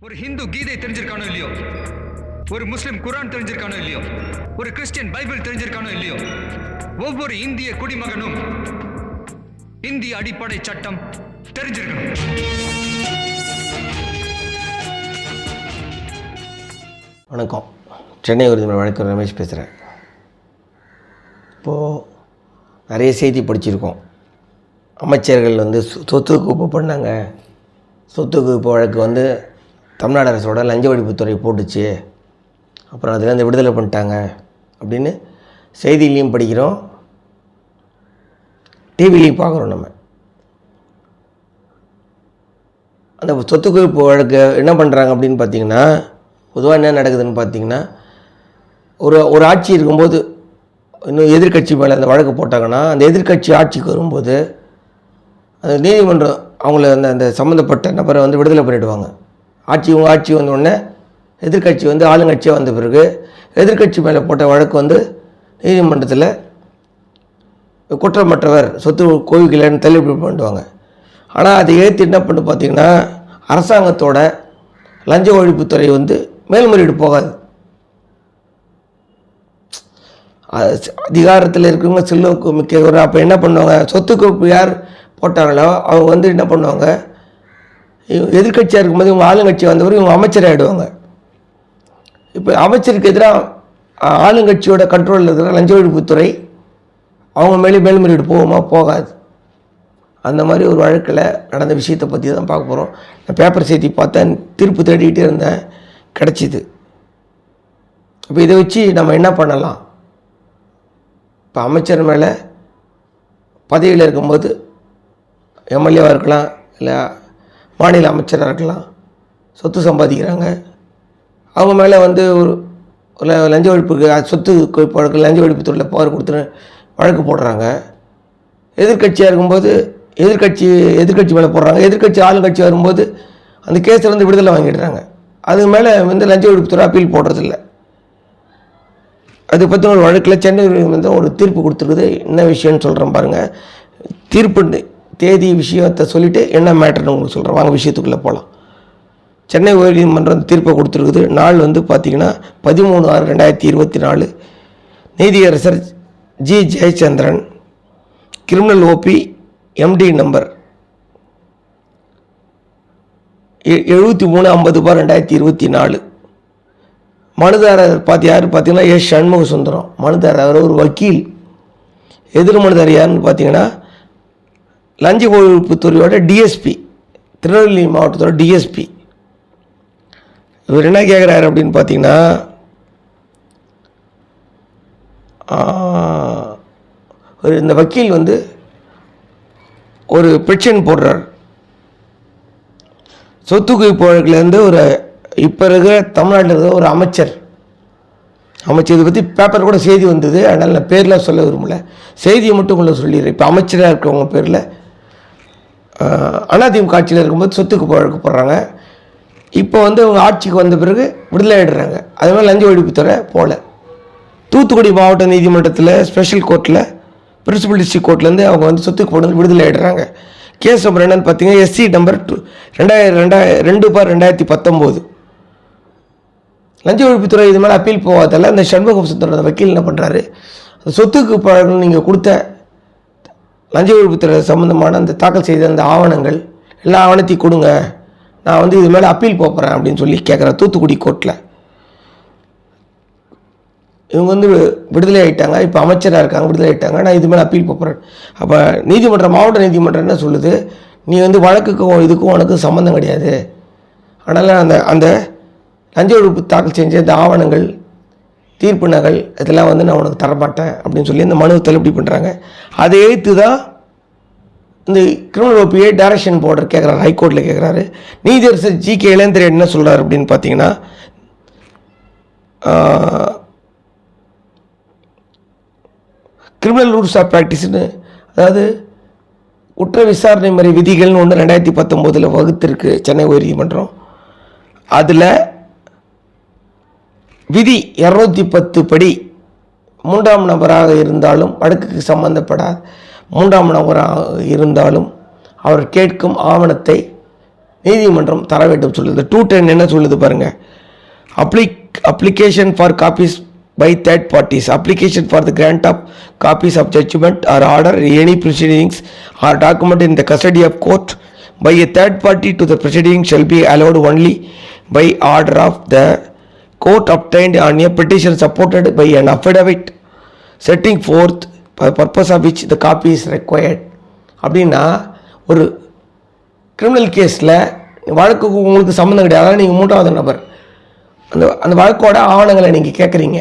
ஒரு ஹிந்து கீதை தெரிஞ்சிருக்கானோ இல்லையோ? ஒரு முஸ்லிம் குரான் தெரிஞ்சிருக்கானோ இல்லையோ? ஒரு கிறிஸ்டியன் பைபிள் தெரிஞ்சிருக்கானோ இல்லையோ? ஒவ்வொரு இந்திய குடிமகனும் இந்திய அடிப்படை சட்டம் தெரிஞ்சிருக்கணும். வணக்கம். சென்னை விருதுநகர் வணக்கம் ரமேஷ் பேசுகிறேன் இப்போது நிறைய செய்தி படிச்சிருக்கோம். அமைச்சர்கள் வந்து சொ- சொத்து குவிப்பு பண்ணாங்க. சொத்து குவிப்பு வழக்கு வந்து தமிழ்நாடு அரசோட லஞ்ச ஒழிப்புத்துறை போட்டுச்சு. அப்புறம் அதுலேருந்து விடுதலை பண்ணிட்டாங்க அப்படின்னு செய்தியிலையும் படிக்கிறோம். டிவிலையும் பார்க்குறோம் நம்ம. அந்த சொத்து குவிப்பு வழக்கு என்ன பண்ணுறாங்க அப்படின்னு பார்த்தீங்கன்னா பொதுவாக என்ன நடக்குதுன்னு பார்த்தீங்கன்னா ஒரு ஒரு ஆட்சி இருக்கும்போது இன்னும் எதிர்க்கட்சி மேலே அந்த வழக்கு போட்டாங்கன்னா அந்த எதிர்க்கட்சி ஆட்சிக்கு வரும்போது அந்த நீதிமன்றம் அவங்கள அந்த அந்த சம்மந்தப்பட்ட நபரை வந்து விடுதலை பண்ணிவிடுவாங்க ஆட்சி ஆட்சி வந்த உடனே எதிர்க்கட்சி வந்து ஆளுங்கட்சியாக வந்த பிறகு எதிர்க்கட்சி மேலே போட்ட வழக்கு வந்து நீதிமன்றத்தில் குற்றமற்றவர் சொத்து கோவிக்கலன்னு தள்ளுபடி பண்ணுவாங்க ஆனால் அதை ஏற்றி என்ன பண்ணு பார்த்தீங்கன்னா அரசாங்கத்தோட லஞ்ச ஒழிப்புத்துறை வந்து மேல்முறையீடு போகாது. அது அதிகாரத்தில் இருக்கிறவங்க செல்வாக்கு மிக்கவர். அப்போ என்ன பண்ணுவாங்க? சொத்து குவிப்பு யார் போட்டாங்களோ அவங்க வந்து என்ன பண்ணுவாங்க? எதிர்கட்சியாக எதிர்க்கட்சியாக இருக்கும்போது இவங்க ஆளுங்கட்சி வந்தவர் இவங்க அமைச்சராகிடுவாங்க இப்போ அமைச்சருக்கு எதிராக ஆளுங்கட்சியோட கண்ட்ரோலில் இருக்கிற லஞ்ச ஒழிப்புத்துறை அவங்க மேலே மேல்முறையீடு போகுமா போகாது. அந்த மாதிரி ஒரு வழக்கில் நடந்த விஷயத்தை பற்றி தான் பார்க்க போகிறோம் நான் பேப்பர் செய்தி பார்த்தேன் தீர்ப்பு தேடிக்கிட்டே இருந்தேன் கிடச்சிது. அப்போ இதை வச்சு நம்ம என்ன பண்ணலாம்? இப்போ அமைச்சர் மேலே பதவியில் இருக்கும்போது எம்எல்ஏவாக இருக்கலாம் இல்லை மாநில அமைச்சராக இருக்கலாம் சொத்து சம்பாதிக்கிறாங்க. அவங்க மேலே வந்து ஒரு லஞ்ச ஒழிப்புக்கு சொத்து குவிப்பு வழக்கு லஞ்ச ஒழிப்புத்துறையில் பவர் கொடுத்துரு வழக்கு போடுறாங்க. எதிர்க்கட்சியாக இருக்கும்போது எதிர்க்கட்சி எதிர்க்கட்சி மேலே போடுறாங்க. எதிர்க்கட்சி ஆளுங்கட்சி வரும்போது அந்த கேஸில் வந்து விடுதலை வாங்கிடுறாங்க. அதுக்கு மேலே வந்து லஞ்ச ஒழிப்புத்துறை அப்பீல் போடுறதில்ல. அது பற்றி ஒரு வழக்கில் சென்னை வந்து ஒரு தீர்ப்பு கொடுத்துருக்குது. என்ன விஷயம்னு சொல்கிறேன் பாருங்கள் தீர்ப்பு தேதி விஷயத்தை சொல்லிவிட்டு என்ன மேட்டர்னு உங்களுக்கு சொல்கிறேன் வாங்க விஷயத்துக்குள்ளே போகலாம் சென்னை உயர்நீதிமன்றம் தீர்ப்பை கொடுத்துருக்குது. நாள் வந்து பார்த்திங்கன்னா பதிமூணு ஆறு ரெண்டாயிரத்தி இருபத்தி நாலு. நீதியரசர் G Jayachandran criminal OP MD number எழுபத்தி மூணு ஐம்பது பார் ரெண்டாயிரத்தி இருபத்தி நாலு. மனுதாரர் பார்த்து யார் பார்த்தீங்கன்னா எஸ் சண்முக சுந்தரம் மனுதாரர் அவர் ஒரு வக்கீல். எதிர் மனுதாரர் யாருன்னு பார்த்தீங்கன்னா லஞ்ச ஒழிப்புத்துறையோட டிஎஸ்பி திருநெல்வேலி மாவட்டத்தோட டிஎஸ்பி இவர் என்ன கேட்குறாரு அப்படின்னு பார்த்தீங்கன்னா ஒரு இந்த வக்கீல் வந்து ஒரு பெட்ஷன் போடுறார். சொத்து குவிப்பு வழக்குலேருந்து ஒரு இப்போ இருக்கிற தமிழ்நாட்டில் இருக்கிற ஒரு அமைச்சர். அமைச்சர் இதை பற்றி பேப்பர் கூட செய்தி வந்தது அதனால் நான் பேரில் சொல்ல விரும்பல. செய்தியை மட்டும் உங்களை சொல்லிடுறேன். இப்போ அமைச்சராக இருக்கிறவங்க பேரில் அதிமுக ஆட்சியில் இருக்கும்போது சொத்துக்கு வழக்கு போடுறாங்க. இப்போ வந்து அவங்க ஆட்சிக்கு வந்த பிறகு விடுதலை ஆகிடுறாங்க அது மாதிரி லஞ்ச ஒழிப்புத்துறை போகல. தூத்துக்குடி மாவட்ட நீதிமன்றத்தில் ஸ்பெஷல் கோர்ட்டில் பிரின்சிபல் டிஸ்ட்ரிக் கோர்ட்லேருந்து அவங்க வந்து சொத்துக்கு போடுறது விடுதலை ஆகிடுறாங்க கேஸ் நம்பர் என்னன்னு பார்த்தீங்கன்னா எஸ்சி நம்பர் டூ ரெண்டாயிரம் ரெண்டாயிரம் ரெண்டு பார் ரெண்டாயிரத்தி பத்தொம்போது. லஞ்ச ஒழிப்புத்துறை இது மேலே அப்பீல் போகாதால அந்த சண்முகம் சுந்தரோட வக்கீல் என்ன பண்ணுறாரு அந்த சொத்துக்கு பழங்கள் நீங்கள் கொடுத்த லஞ்ச ஒழிப்புத்துறை சம்மந்தமான அந்த தாக்கல் செய்த அந்த ஆவணங்கள் எல்லா ஆவணத்தையும் கொடுங்க. நான் வந்து இது மேலே அப்பீல் போகிறேன் அப்படின்னு சொல்லி கேட்குறேன் தூத்துக்குடி கோர்ட்டில் இவங்க வந்து விடுதலை ஆகிட்டாங்க இப்போ அமைச்சராக இருக்காங்க விடுதலை ஆகிட்டாங்க நான் இது மேலே அப்பீல் போகிறேன் அப்போ நீதிமன்றம் மாவட்ட நீதிமன்றம் என்ன சொல்லுது? நீ வந்து வழக்குக்கும் இதுக்கும் உனக்கு சம்மந்தம் கிடையாது. அதனால் அந்த அந்த லஞ்ச ஒழிப்பு தாக்கல் செஞ்ச இந்த ஆவணங்கள் தீர்ப்பு நகல் இதெல்லாம் வந்து நான் உனக்கு தரமாட்டேன் அப்படின்னு சொல்லி இந்த மனுவை தள்ளுபடி பண்ணுறாங்க அதை எழுத்து தான் இந்த கிரிமினல் ஓபியை டைரக்ஷன் போர்டர் கேட்குறாரு ஹைகோர்ட்டில் கேட்குறாரு நீதியரசர் ஜி கே இளந்திரன் என்ன சொல்கிறார் அப்படின்னு பார்த்தீங்கன்னா கிரிமினல் ரூல்ஸ் ஆஃப் ப்ராக்டிஸ்னு அதாவது குற்ற விசாரணை முறை விதிகள்னு ஒன்று ரெண்டாயிரத்தி பத்தொம்போதில் வகுத்திருக்கு சென்னை உயர்நீதிமன்றம். அதில் விதி இரநூத்தி பத்து படி மூன்றாம் நபராக இருந்தாலும் வழக்குக்கு சம்மந்தப்படாது மூன்றாம் நபராக இருந்தாலும் அவர் கேட்கும் ஆவணத்தை நீதிமன்றம் தர வேண்டும் சொல்லுது. டூ டென் என்ன சொல்லுது பாருங்கள் applic application for copies by third parties application for the grant of copies of judgment or order any proceedings or document in the custody of court by a third party to the proceeding shall be allowed only by order of the court obtained on a petition supported by an affidavit setting forth purpose of which the copy is copy அப்படின்னா ஒரு criminal கேஸில் வழக்குக்கு உங்களுக்கு சம்மந்தம் கிடையாது. அதாவது நீங்கள் மூன்றாவது நபர். அந்த அந்த வழக்கோட ஆவணங்களை நீங்கள் கேட்குறீங்க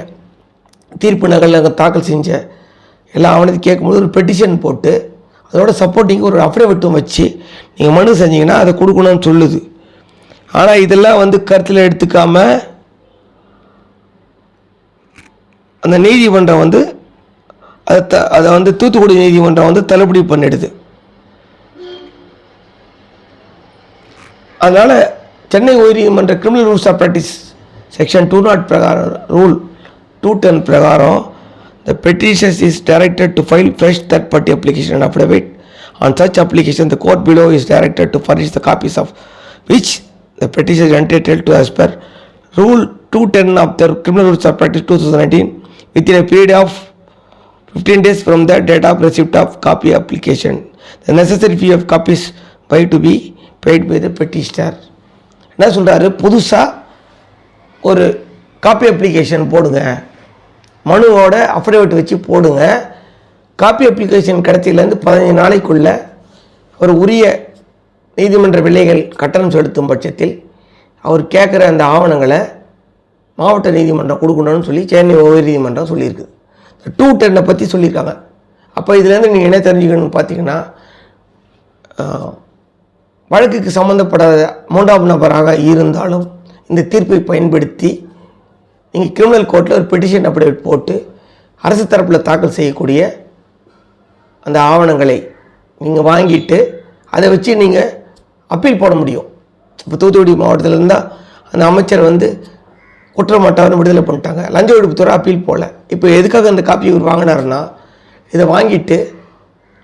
தீர்ப்பு நகலில் தாக்கல் செஞ்ச எல்லா ஆவணத்தையும் கேட்கும்போது ஒரு பெட்டிஷன் போட்டு அதோட சப்போர்ட்டிங் ஒரு அஃபிடவிட்டும் வச்சு நீங்கள் மனு செஞ்சீங்கன்னா அதை கொடுக்கணும்னு சொல்லுது. ஆனால் இதெல்லாம் வந்து கருத்தில் எடுத்துக்காமல் அந்த நீதிமன்றம் வந்து அதை த அதை வந்து தூத்துக்குடி நீதிமன்றம் வந்து தள்ளுபடி பண்ணிடுது அதனால் சென்னை உயர்நீதிமன்ற criminal rules of practice section two not பிரகாரம் ரூல் டூ டென் பிரகாரம் the petitions is directed to file fresh third party application and affidavit on such application the court below is directed to furnish the copies of which the petition entitled to as per rule two ten of the criminal rules of practice two thousand nineteen within period of 15 days from the date of receipt of copy application. The necessary fee of copies by to be paid by the petitioner. என்ன சொல்கிறாரு புதுசாக ஒரு copy application போடுங்க மனுவோட affidavit வச்சு போடுங்க copy application கிடைச்சதுலேருந்து பதினஞ்சு நாளைக்குள்ள ஒரு உரிய நீதிமன்ற விலைகள் கட்டணம் செலுத்தும் பட்சத்தில் அவர் கேட்குற அந்த ஆவணங்களை மாவட்ட நீதிமன்றம் கொடுக்கணும்னு சொல்லி சென்னை உயர் நீதிமன்றம் சொல்லியிருக்குது டூ டென்னை பற்றி சொல்லியிருக்காங்க. அப்போ இதுலேருந்து நீங்கள் என்ன தெரிஞ்சுக்கணும்னு பார்த்தீங்கன்னா வழக்குக்கு சம்மந்தப்படாத மூன்றாம் நபராக இருந்தாலும் இந்த தீர்ப்பை பயன்படுத்தி நீங்கள் கிரிமினல் கோர்ட்டில் ஒரு பெட்டிஷன் அப்டேட் போட்டு அரசு தரப்பில் தாக்கல் செய்யக்கூடிய அந்த ஆவணங்களை நீங்கள் வாங்கிட்டு அதை வச்சு நீங்கள் அப்பீல் போட முடியும். இப்போ தூத்துக்குடி மாவட்டத்தில் இருந்தால் அந்த அமைச்சர் வந்து குற்றமாட்டவர்னு விடுதலை பண்ணிட்டாங்க. லஞ்ச ஒழிப்புத்துறை அப்பீல் போகல இப்போ எதுக்காக அந்த காப்பி இவர் வாங்கினாருன்னா இதை வாங்கிட்டு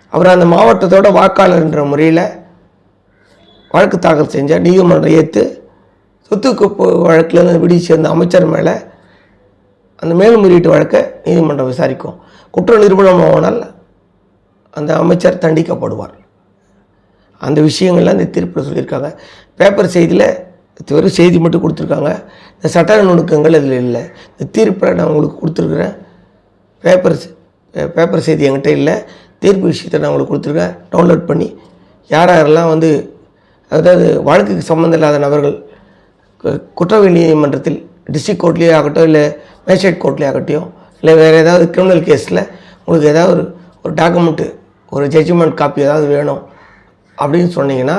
அவர் அந்த மாவட்டத்தோட வாக்காளர்ன்ற முறையில் வழக்கு தாக்கல் செஞ்சால் நீதிமன்றம் ஏற்று சொத்துக்கு வழக்கில் விடி அந்த அமைச்சர் மேலே அந்த மேல்முறையீட்டு வழக்கை நீதிமன்றம் விசாரிக்கும். குற்ற நிரூபணமானால் அந்த அமைச்சர் தண்டிக்கப்படுவார். அந்த விஷயங்கள்லாம் இந்த தீர்ப்பில் சொல்லியிருக்காங்க. பேப்பர் செய்தியில் வெறும் செய்தி மட்டும் கொடுத்துருக்காங்க. இந்த சட்ட நுணுக்கங்கள் அதில் இல்லை. இந்த தீர்ப்பில் நான் உங்களுக்கு கொடுத்துருக்குறேன். பேப்பர் பேப்பர் செய்தி என்கிட்ட இல்லை. தீர்ப்பு விஷயத்தை நான் உங்களுக்கு கொடுத்துருக்கேன் டவுன்லோட் பண்ணி யார் யாரெல்லாம் வந்து அதாவது வழக்குக்கு சம்மந்தம் இல்லாத நபர்கள் குற்றவியல் நீதிமன்றத்தில் டிஸ்ட்ரிக்ட் கோர்ட்லேயே ஆகட்டும் இல்லை மேஜிஸ்ட்ரேட் கோர்ட்லேயே ஆகட்டும் இல்லை வேறு ஏதாவது கிரிமினல் கேஸில் உங்களுக்கு ஏதாவது ஒரு ஒரு டாக்குமெண்ட்டு ஒரு ஜட்ஜ்மெண்ட் காப்பி ஏதாவது வேணும் அப்படின்னு சொன்னீங்கன்னா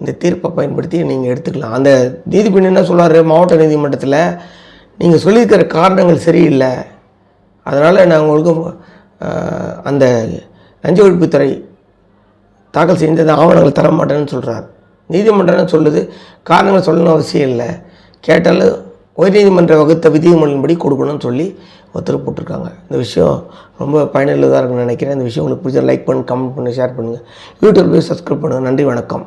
இந்த தீர்ப்பை பயன்படுத்தி நீங்கள் எடுத்துக்கலாம். அந்த நீதிபதி என்ன சொல்கிறார் மாவட்ட நீதிமன்றத்தில் நீங்கள் சொல்லியிருக்கிற காரணங்கள் சரியில்லை. அதனால் நான் உங்களுக்கு அந்த லஞ்ச ஒழிப்புத்துறை தாக்கல் செஞ்ச ஆவணங்கள் தர மாட்டேன்னு சொல்கிறார் நீதிமன்றம் என்ன சொல்லுது? காரணங்கள் சொல்லணும் அவசியம் இல்லை. கேட்டாலும் உயர்நீதிமன்ற வகுத்த விதிமுறையின்படி கொடுக்கணும்னு சொல்லி ஒருத்தர் போட்டிருக்காங்க. இந்த விஷயம் ரொம்ப பயனுள்ளதாக இருக்குன்னு நினைக்கிறேன். இந்த விஷயம் உங்களுக்கு பிடிச்ச லைக் பண்ணி கமெண்ட் பண்ணி ஷேர் பண்ணுங்கள் யூடியூப் போய் சப்ஸ்கிரைப் பண்ணுங்கள் நன்றி வணக்கம்.